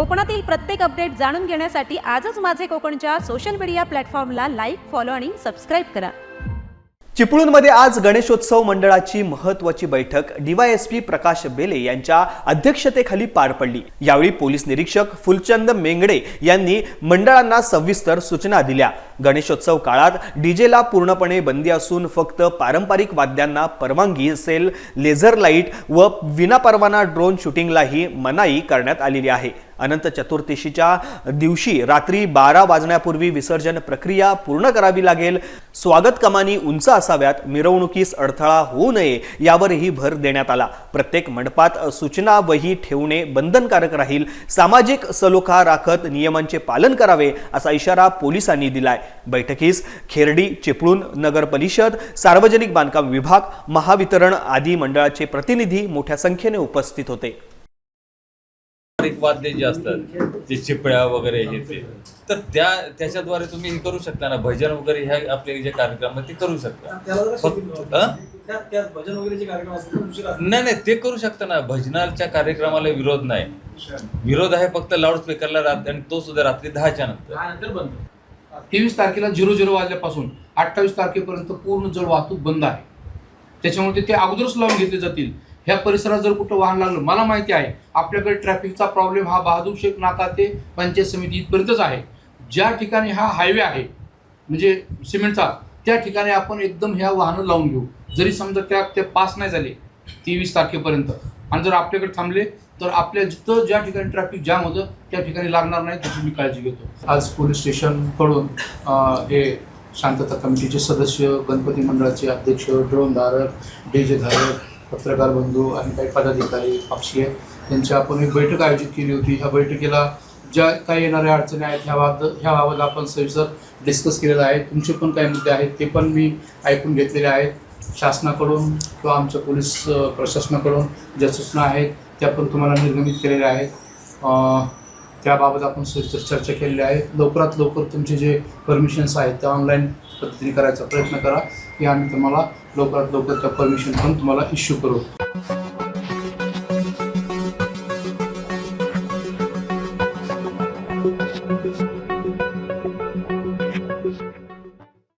कोकणातील प्रत्येक अपडेट जाणून घेण्यासाठी आजच माझे कोकणच्या सोशल मीडिया प्लॅटफॉर्मला लाईक फॉलो आणि सबस्क्राईब करा. चिपळूणमध्ये आज गणेशोत्सव मंडळाची महत्वाची बैठक. डीवायएसपी प्रकाश बेले यांच्या अध्यक्षतेखाली पार पडली. यावेळी पोलीस निरीक्षक फुलचंद मेंगडे यांनी मंडळांना सविस्तर सूचना दिल्या. गणेशोत्सव काळात डीजेला पूर्णपणे बंदी असून फक्त पारंपरिक वाद्यांना परवानगी असेल लेझर लाइट व विनापरवाना ड्रोन शूटिंगलाही मनाई करण्यात आलेली आहे. अनंत चतुर्दशीच्या दिवशी रात्री बारा वाजण्यापूर्वी विसर्जन प्रक्रिया पूर्ण करावी लागेल. स्वागत कमानी उंच असाव्यात मिरवणुकीस अडथळा होऊ नये यावरही भर देण्यात आला. प्रत्येक मंडपात सूचना वही ठेवणे बंधनकारक राहील. सामाजिक सलोखा राखत नियमांचे पालन करावे असा इशारा पोलिसांनी दिलाय. बैठकीस खेरडी चिपळूण नगर परिषद सार्वजनिक बांधकाम विभाग महावितरण आदी मंडळाचे प्रतिनिधी मोठ्या संख्येने उपस्थित होते. पारंपरिक वाद्य जे असतात ते चिपळ्या वगैरे हे ते. तर त्या त्याच्याद्वारे तुम्ही हे करू शकता ना? भजन वगैरे ह्या आपले जे कार्यक्रम आहेत ते करू शकता. फक्त. हं? नाही नाही ते करू शकता ना. भजनाच्या कार्यक्रमाला विरोध नाही. विरोध आहे फक्त लाऊडस्पीकरला रात आणि तो सुद्धा रात्री दहाच्या नंतर. हा, नंतर बंद. तेवीस तारखेला झिरो झिरो वाजल्यापासून अठ्ठावीस तारखेपर्यंत पूर्ण जड वाहतूक बंद आहे. त्याच्यामुळे ते- ते अगोदरच लावून घेतले जातील. ह्या परिसरात जर कुठं वाहन लागलं मला माहिती आहे आपल्याकडे ट्रॅफिकचा प्रॉब्लेम हा बहादूर शेख नाका ते पंचायत समिती इथपर्यंतच आहे. ज्या ठिकाणी हा हायवे आहे म्हणजे सिमेंटचा त्या ठिकाणी आपण एकदम ह्या वाहनं लावून घेऊ. जरी समजा त्या ते पास नाही झाले तेवीस तारखेपर्यंत आणि जर आपल्याकडे थांबले तर आपल्या जिथं ज्या ठिकाणी ट्रॅफिक जाम होतं त्या ठिकाणी लागणार नाही त्याची मी काळजी घेतो. आज पोलीस स्टेशनकडून हे शांतता कमिटीचे सदस्य गणपती मंडळाचे अध्यक्ष ड्रोनधारक डी जे धारक पत्रकार बंधू आणि काही पदाधिकारी पक्षीय यांची आपण एक बैठक आयोजित केली होती. ह्या बैठकीला ज्या काही येणाऱ्या अडचणी आहेत ह्या ह्याबाबत ह्या आपण सविस्तर डिस्कस केलेलं आहे. तुमचे पण काही मुद्दे आहेत ते पण मी ऐकून घेतलेले आहेत. शासनाकडून किंवा आमच्या पोलीस प्रशासनाकडून ज्या सूचना आहेत त्या पण तुम्हाला निर्गमित केलेल्या आहेत. त्याबाबत आपण सविस्तर चर्चा केलेली आहे. लवकरात लवकर तुमचे जे परमिशन्स आहेत त्या ऑनलाईन पद्धतीने करायचा प्रयत्न करा. की आम्ही तुम्हाला लवकरात लवकर त्या परमिशन पण तुम्हाला इश्यू करू.